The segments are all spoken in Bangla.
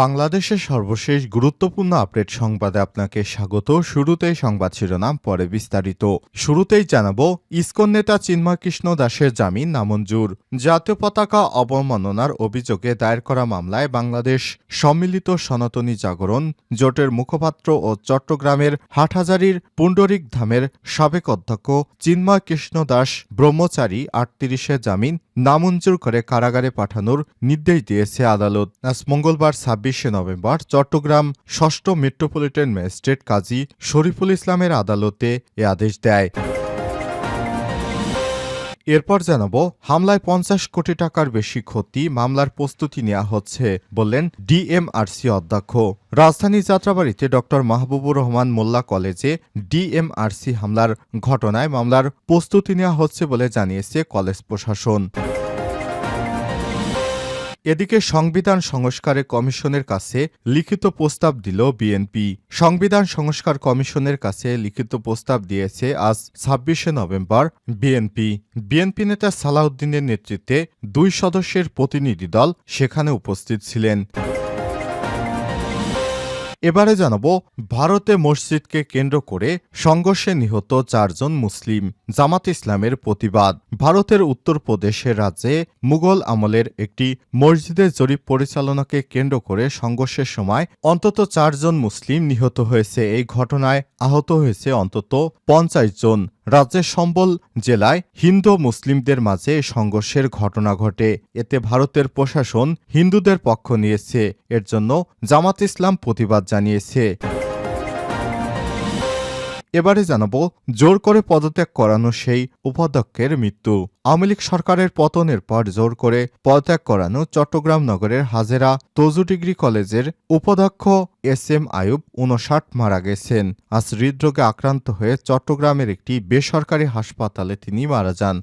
বাংলাদেশের সর্বশেষ গুরুত্বপূর্ণ আপডেট সংবাদে আপনাকে স্বাগত। শুরুতেই সংবাদ শিরোনাম, পরে বিস্তারিত। শুরুতেই জানাব, ইসকন নেতা চিন্ময় কৃষ্ণ দাসের জামিন নামঞ্জুর। জাতীয় পতাকা অবমাননার অভিযোগে দায়ের করা মামলায় বাংলাদেশ সম্মিলিত সনাতনী জাগরণ, জোটের মুখপাত্র ও চট্টগ্রামের হাটহাজারির পুণ্ডরিক ধামের সাবেক অধ্যক্ষ চিন্ময় কৃষ্ণ দাস ব্রহ্মচারী আটত্রিশে জামিন নামঞ্জুর করে কারাগারে পাঠানোর নির্দেশ দিয়েছে আদালত। আজ মঙ্গলবার ছাব্বিশে নভেম্বর চট্টগ্রাম ষষ্ঠ মেট্রোপলিটন ম্যাজিস্ট্রেট কাজী শরীফুল ইসলামের আদালতে এ আদেশ দেয়। এরপর জানাব, হামলায় পঞ্চাশ কোটি টাকার বেশি ক্ষতি মামলার প্রস্তুতি নেওয়া হচ্ছে, বললেন ডিএমআরসি অধ্যক্ষ। রাজধানী যাত্রাবাড়িতে ড. মাহবুবুর রহমান মোল্লা কলেজে ডিএমআরসি হামলার ঘটনায় মামলার প্রস্তুতি নেওয়া হচ্ছে বলে জানিয়েছে কলেজ প্রশাসন। এদিকে সংবিধান সংস্কারে কমিশনের কাছে লিখিত প্রস্তাব দিল বিএনপি। সংবিধান সংস্কার কমিশনের কাছে লিখিত প্রস্তাব দিয়েছে আজ ছাব্বিশে নভেম্বর বিএনপি। বিএনপি নেতা সালাউদ্দিনের নেতৃত্বে দুই সদস্যের প্রতিনিধি দল সেখানে উপস্থিত ছিলেন। এবারে জানাব, ভারতে মসজিদকে কেন্দ্র করে সংঘর্ষে নিহত চারজন মুসলিম। জামাত ইসলামের প্রতিবাদ। ভারতের উত্তরপ্রদেশের রাজ্যে মুঘল আমলের একটি মসজিদের জরিপ পরিচালনাকে কেন্দ্র করে সংঘর্ষের সময় অন্তত চারজন মুসলিম নিহত হয়েছে। এই ঘটনায় আহত হয়েছে অন্তত পঞ্চাশ জন। রাজ্যের সম্বল জেলায় হিন্দু মুসলিমদের মাঝে সংঘর্ষের ঘটনা ঘটে। এতে ভারতের প্রশাসন হিন্দুদের পক্ষ নিয়েছে। এর জন্য জামাত ইসলাম প্রতিবাদ জানিয়েছে। এবারে জানাব, জোর করে পদত্যাগ করানো সেই উপাধ্যক্ষের মৃত্যু। আওয়ামী লীগ সরকারের পতনের পর জোর করে পদত্যাগ করানো চট্টগ্রাম নগরের হাজেরা তজু ডিগ্রি কলেজের উপাধ্যক্ষ এস এম আয়ুব উনষাট মারা গেছেন। আজ হৃদরোগে আক্রান্ত হয়ে চট্টগ্রামের একটি বেসরকারি হাসপাতালে তিনি মারা যান।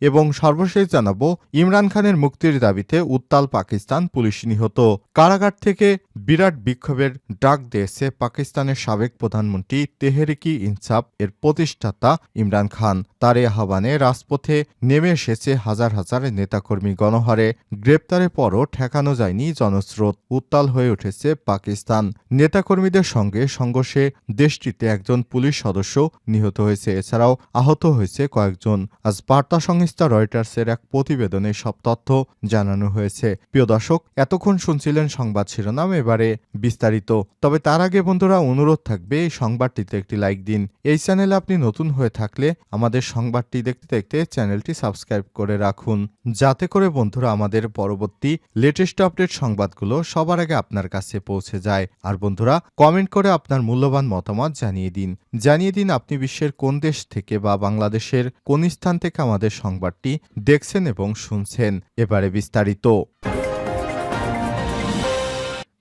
এবং সর্বশেষ জানাব, ইমরান খানের মুক্তির দাবিতে উত্তাল পাকিস্তান পুলিশ নিহত। কারাগার থেকে বিরাট বিক্ষোভের ডাক দিয়েছে পাকিস্তানের সাবেক প্রধানমন্ত্রী তেহরিকি ইনসাফ এর প্রতিষ্ঠাতা ইমরান খান। তার এ আহ্বানে রাজপথে নেমে এসেছে হাজার হাজার নেতাকর্মী গণহারে। গ্রেপ্তারের পরও ঠেকানো যায়নি জনস্রোত। উত্তাল হয়ে উঠেছে পাকিস্তান। নেতাকর্মীদের সঙ্গে সংঘর্ষে দেশটিতে একজন পুলিশ সদস্য নিহত হয়েছে। এছাড়াও আহত হয়েছে কয়েকজন। আজ বার্তা সংস্থা রয়টার্সের এক প্রতিবেদনে সব তথ্য জানানো হয়েছে। প্রিয় দর্শক, এতক্ষণ শুনছিলেন সংবাদ শিরোনাম, এবারে বিস্তারিত। তবে তার আগে বন্ধুরা, অনুরোধ থাকবে এই সংবাদটিতে একটি লাইক দিন। এই চ্যানেলে আপনি নতুন হয়ে থাকলে আমাদের সংবাদটি দেখতে দেখতে চ্যানেলটি সাবস্ক্রাইব করে রাখুন। যাতে করে বন্ধুরা আমাদের পরবর্তী লেটেস্ট আপডেট সংবাদগুলো সবার আগে আপনার কাছে পৌঁছে যায়। আর বন্ধুরা কমেন্ট করে আপনার মূল্যবান মতামত জানিয়ে দিন। জানিয়ে দিন আপনি বিশ্বের কোন দেশ থেকে বা বাংলাদেশের কোন স্থান থেকে আমাদের সংবাদটি দেখছেন এবং শুনছেন। এবারে বিস্তারিত।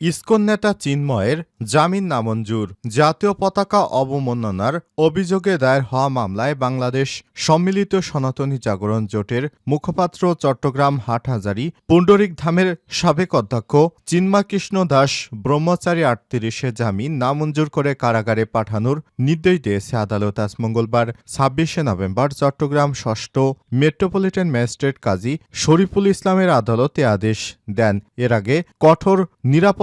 ইসকন নেতা চিন্ময়ের জামিন নামঞ্জুর, জাতীয় পতাকা অবমাননার অভিযোগে দায়ের হওয়া মামলায় বাংলাদেশ সম্মিলিত সনাতনী জাগরণ জোটের মুখপাত্র চট্টগ্রাম হাটহাজারি পুণ্ডরিক ধামের সাবেক অধ্যক্ষ চিন্মাকৃষ্ণ দাস ব্রহ্মচারী আটত্রিশে জামিন নামঞ্জুর করে কারাগারে পাঠানোর নির্দেশ দিয়েছে আদালত। আজ মঙ্গলবার, ছাব্বিশে নভেম্বর, চট্টগ্রাম ষষ্ঠ মেট্রোপলিটন ম্যাজিস্ট্রেট কাজী শরীফুল ইসলামের আদালতে আদেশ দেন। এর আগে কঠোর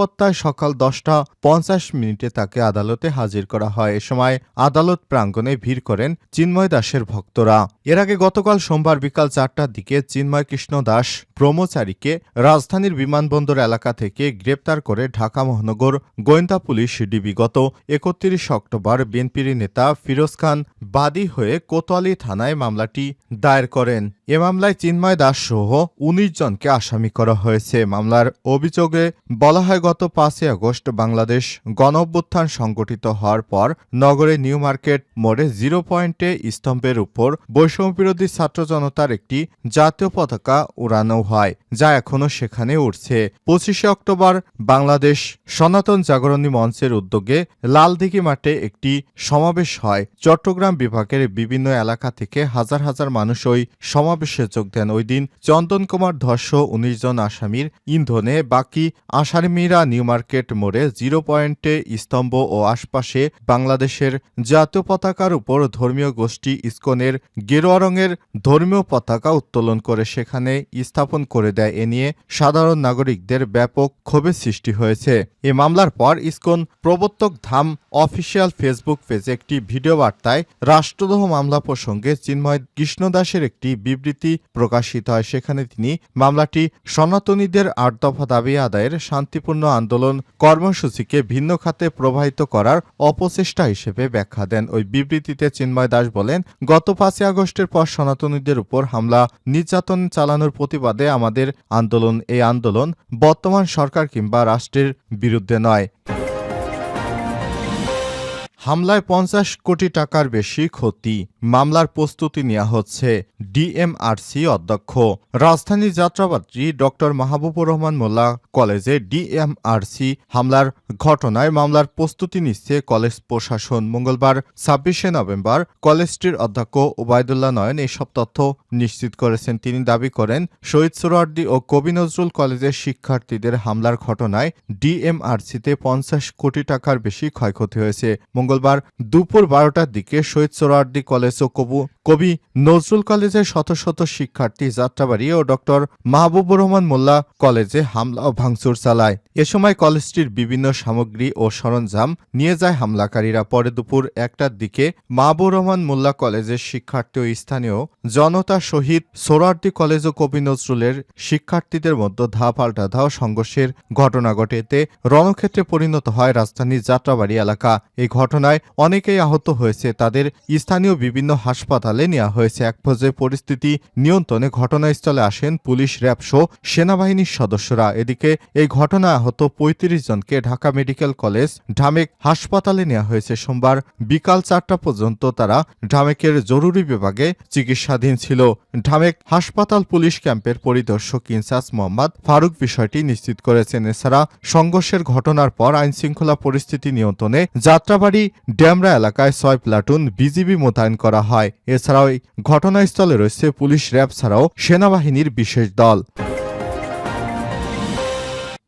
নিরাপত্তায় সকাল দশটা পঞ্চাশ মিনিটে তাকে আদালতে হাজির করা হয়। এ সময় আদালত প্রাঙ্গণে ভিড় করেন চিন্ময় দাসের ভক্তরা। এর আগে গতকাল সোমবার বিকাল চারটার দিকে চিন্ময় কৃষ্ণ দাস ব্রহ্মচারীকে রাজধানীর বিমানবন্দর এলাকা থেকে গ্রেপ্তার করে ঢাকা মহানগর গোয়েন্দা পুলিশ ডিবি গত একত্রিশ অক্টোবর বিএনপির নেতা ফিরোজ খান বাদী হয়ে কোতোয়ালি থানায় মামলাটি দায়ের করেন। এ মামলায় চিন্ময় দাস সহ উনিশ জনকে আসামি করা হয়েছে। মামলার অভিযোগে বলা হয়, গত পাঁচই আগস্ট বাংলাদেশ গণ অভ্যুত্থান সংগঠিত হওয়ার পর নগরে নিউ মার্কেট মোড়ে জিরো পয়েন্টে স্তম্ভের উপর বৈষম্যবিরোধী ছাত্র জনতার একটি জাতীয় পতাকা উড়ানো হয়, যা এখনও সেখানে উঠছে পঁচিশে অক্টোবর বাংলাদেশ সনাতন জাগরণী মঞ্চের উদ্যোগে লালদিঘি মাঠে একটি সমাবেশ হয়। চট্টগ্রাম বিভাগের বিভিন্ন এলাকা থেকে হাজার হাজার মানুষ ওই সমাবেশে যোগ দেন। ওই দিন চন্দন কুমার ধর্ষ উনিশ জন আসামির ইন্ধনে বাকি আসামিরা নিউ মার্কেট মোড়ে জিরো পয়েন্টে স্তম্ভ ও আশপাশে বাংলাদেশের জাতীয় পতাকার উপর ধর্মীয় গোষ্ঠী ইসকনের গেরুয়া রঙের ধর্মীয় পতাকা উত্তোলন করে সেখানে স্থাপন করে দেয়। এ নিয়ে সাধারণ নাগরিকদের ব্যাপক ক্ষোভের সৃষ্টি হয়েছে। এ মামলার পর ইসকন প্রবর্তক ধাম অফিসিয়াল ফেসবুক পেজে একটি ভিডিও বার্তায় রাষ্ট্রদ্রোহ মামলা প্রসঙ্গে চিন্ময় কৃষ্ণদাসের একটি বিবৃতি প্রকাশিত হয়। সেখানে তিনি মামলাটি সনাতনীদের আট দফা দাবি আদায়ের শান্তিপূর্ণ আন্দোলন কর্মসূচিকে ভিন্ন খাতে প্রবাহিত করার অপচেষ্টা হিসেবে ব্যাখ্যা দেন। ওই বিবৃতিতে চিন্ময় দাস বলেন, গত পাঁচই আগস্টের পর সনাতনীদের উপর হামলা, নির্যাতন চালানোর প্রতিবাদে আমাদের আন্দোলন, এই আন্দোলন বর্তমান সরকার কিংবা রাষ্ট্রের বিরুদ্ধে নয়। হামলায় পঞ্চাশ কোটি টাকার বেশি ক্ষতি। মামলার প্রস্তুতি নেওয়া হচ্ছে। ডিএমআরসি অধ্যক্ষ। রাজধানী যাত্রাবাত্রী ডক্টর মাহবুবুর রহমান মোল্লা কলেজে ডিএমআরসি হামলার ঘটনায় মামলার প্রস্তুতি নিচ্ছে কলেজ প্রশাসন। মঙ্গলবার, ছাব্বিশে নভেম্বর, কলেজটির অধ্যক্ষ ওবায়দুল্লাহ নয়ন এসব তথ্য নিশ্চিত করেছেন। তিনি দাবি করেন, শহীদ সোহরার্দি ও কবি নজরুল কলেজের শিক্ষার্থীদের হামলার ঘটনায় ডিএমআরসিতে পঞ্চাশ কোটি টাকার বেশি ক্ষয়ক্ষতি হয়েছে। মঙ্গলবার দুপুর বারোটার দিকে শহীদ সোহরার্দি কলেজ ও কবু কবি নজরুল কলেজের শত শত শিক্ষার্থী, যাত্রাবাড়ি ও ডক্টর মাহবুবুর রহমান মোল্লা কলেজে হামলা ও ভাঙচুর চালায়। এ সময় কলেজটির বিভিন্ন সামগ্রী ও সরঞ্জাম নিয়ে যায় হামলাকারীরা। পরে দুপুর একটার দিকে মাহবুর রহমান মোল্লা কলেজের শিক্ষার্থী ও স্থানীয় জনতা শহীদ সোরার্দি কলেজ ও কবি নজরুলের শিক্ষার্থীদের মধ্যে ধা পাল্টা ধাও সংঘর্ষের ঘটনা ঘটে। এতে রণক্ষেত্রে পরিণত হয় রাজধানীর যাত্রাবাড়ি এলাকা। এই ঘটনায় অনেকেই আহত হয়েছে। তাদের স্থানীয় বিভিন্ন হাসপাতালে নেওয়া হয়েছে। এক পর্যায়ে পরিস্থিতি নিয়ন্ত্রণে ঘটনাস্থলে আসেন পুলিশ র্যাব সহ সেনাবাহিনীর সদস্যরা। এদিকে এই ঘটনায় আহত পঁয়ত্রিশ জনকে ঢাকা মেডিকেল কলেজ, ঢামেক হাসপাতালে নেওয়া হয়েছে। সোমবার বিকাল চারটা পর্যন্ত তারা ঢামেকের জরুরি বিভাগে চিকিৎসাধীন ছিল। ঢামেক হাসপাতাল পুলিশ ক্যাম্পের পরিদর্শক ইনচার্জ মোহাম্মদ ফারুক বিষয়টি নিশ্চিত করেছেন। এছাড়া সংঘর্ষের ঘটনার পর আইনশৃঙ্খলা পরিস্থিতি নিয়ন্ত্রণে যাত্রাবাড়ি ড্যামরা এলাকায় ছয় প্লাটুন বিজিবি মোতায়েন করা হয়। এছাড়াও ঘটনাস্থলে রয়েছে পুলিশ র্যাব ছাড়াও সেনাবাহিনীর বিশেষ দল।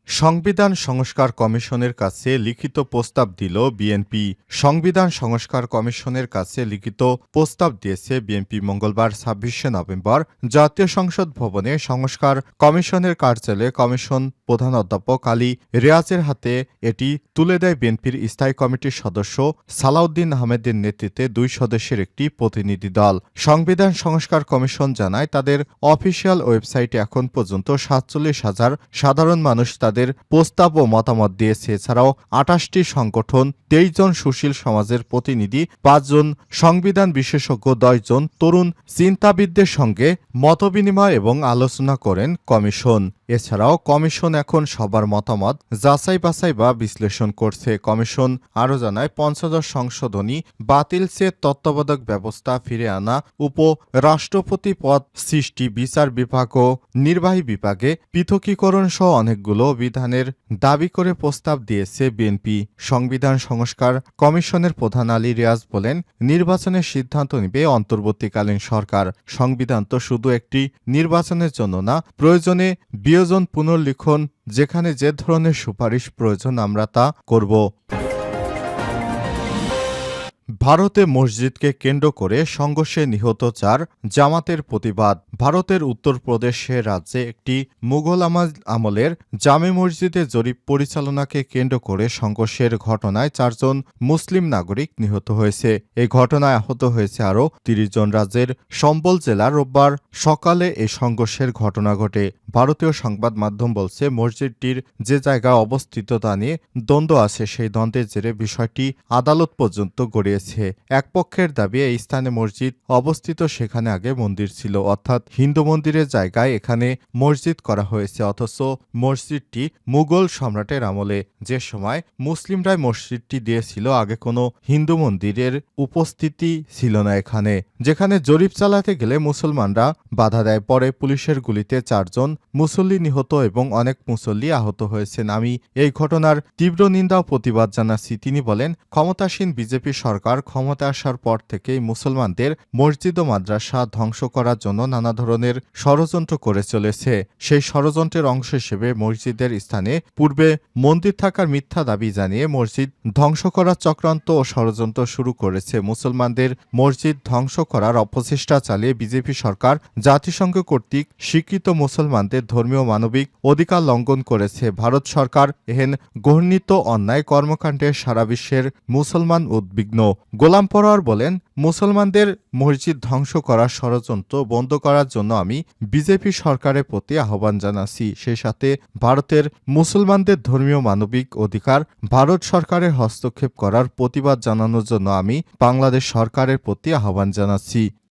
সংবিধান সংস্কার কমিশনের কাছে লিখিত প্রস্তাব দিল বিএনপি। সংবিধান সংস্কার কমিশনের কাছে লিখিত প্রস্তাব দিয়েছে বিএনপি মঙ্গলবার ছাব্বিশে নভেম্বর জাতীয় সংসদ ভবনে সংস্কার কমিশনের কার্যালয়ে কমিশন প্রধান অধ্যাপক আলী রেয়াজের হাতে এটি তুলে দেয় বিএনপির স্থায়ী কমিটির সদস্য সালাউদ্দিন আহমেদের নেতৃত্বে দুই সদস্যের একটি প্রতিনিধি দল। সংবিধান সংস্কার কমিশন জানায়, তাদের অফিসিয়াল ওয়েবসাইটে এখন পর্যন্ত সাতচল্লিশ হাজার সাধারণ মানুষ তাদের প্রস্তাব ও মতামত দিয়েছে। এছাড়াও আটাশটি সংগঠন, তেইশ জন সুশীল সমাজের প্রতিনিধি পাঁচজন সংবিধান বিশেষজ্ঞ দশজন তরুণ চিন্তাবিদদের সঙ্গে মতবিনিময় এবং আলোচনা করেন কমিশন। এছাড়াও কমিশন এখন সবার মতামত যাচাই বাছাই বা বিশ্লেষণ করছে। কমিশন আরও জানায়, পঞ্চদশ সংশোধনী বাতিল সে তত্ত্বাবধায়ক ব্যবস্থা ফিরে আনা উপ রাষ্ট্রপতি পদ সৃষ্টি, বিচার বিভাগ ও নির্বাহী বিভাগে পৃথকীকরণ সহ অনেকগুলো বিধানের দাবি করে প্রস্তাব দিয়েছে বিএনপি। সংবিধান সংস্কার কমিশনের প্রধান আলী রিয়াজ বলেন, নির্বাচনের সিদ্ধান্ত নিবে অন্তর্বর্তীকালীন সরকার। সংবিধান তো শুধু একটি নির্বাচনের জন্য না, প্রয়োজনে বিয়োজন পুনর্লিখন, যেখানে যে ধরনের সুপারিশ প্রয়োজন আমরা তা করব। ভারতে মসজিদকে কেন্দ্র করে সংঘর্ষে নিহত চার জামাতের প্রতিবাদ। ভারতের উত্তরপ্রদেশে রাজ্যে একটি মুঘল আমা- আমলের জামে মসজিদে জরিপ পরিচালনাকে কেন্দ্র করে সংঘর্ষের ঘটনায় চারজন মুসলিম নাগরিক নিহত হয়েছে। এই ঘটনায় আহত হয়েছে আরও তিরিশ জন রাজ্যের সম্বল জেলার রোববার সকালে এই সংঘর্ষের ঘটনা ঘটে। ভারতীয় সংবাদ মাধ্যম বলছে, মসজিদটির যে জায়গায় অবস্থিত তা নিয়ে দ্বন্দ্ব আছে, সেই দ্বন্দ্বের জেরে বিষয়টি আদালত পর্যন্ত গড়িয়েছে এক পক্ষের দাবি, এই স্থানে মসজিদ অবস্থিত, সেখানে আগে মন্দির ছিল। অর্থাৎ হিন্দু মন্দিরের জায়গায় এখানে মসজিদ করা হয়েছে। অথচ মসজিদটি মুঘল সম্রাটের আমলে। যে সময় মুসলিমরাই মসজিদটি দিয়েছিল, আগে কোনো হিন্দু মন্দিরের উপস্থিতি ছিল না এখানে। যেখানে জরিপ চালাতে গেলে মুসলমানরা বাধা দেয়। পরে পুলিশের গুলিতে চারজন মুসল্লি নিহত এবং অনেক মুসল্লি আহত হয়েছেন। আমি এই ঘটনার তীব্র নিন্দা ও প্রতিবাদ জানাচ্ছি। তিনি বলেন, ক্ষমতাসীন বিজেপি সরকার সরকার ক্ষমতা আসার পর থেকেই মুসলমানদের মসজিদ ও মাদ্রাসা ধ্বংস করার জন্য নানা ধরনের ষড়যন্ত্র করে চলেছে। সেই ষড়যন্ত্রের অংশ হিসেবে মসজিদের স্থানে পূর্বে মন্দির থাকার মিথ্যা দাবি জানিয়ে মসজিদ ধ্বংস করার চক্রান্ত ও ষড়যন্ত্র শুরু করেছে। মুসলমানদের মসজিদ ধ্বংস করার অপচেষ্টা চালিয়ে বিজেপি সরকার জাতিসংঘ কর্তৃক স্বীকৃত মুসলমানদের ধর্মীয় মানবিক অধিকার লঙ্ঘন করেছে। ভারত সরকার এহেন গর্ণিত অন্যায় কর্মকাণ্ডে সারা বিশ্বের মুসলমান উদ্বিগ্ন। গোলাম পরোয়ার বলেন, মুসলমানদের মসজিদ ধ্বংস করার ষড়যন্ত্র বন্ধ করার জন্য আমি বিজেপি সরকারের প্রতি আহ্বান জানাচ্ছি। সেই সাথে ভারতের মুসলমানদের ধর্মীয় মানবিক অধিকার, ভারত সরকারের হস্তক্ষেপ করার প্রতিবাদ জানানোর জন্য আমি বাংলাদেশ সরকারের প্রতি আহ্বান জানাচ্ছি।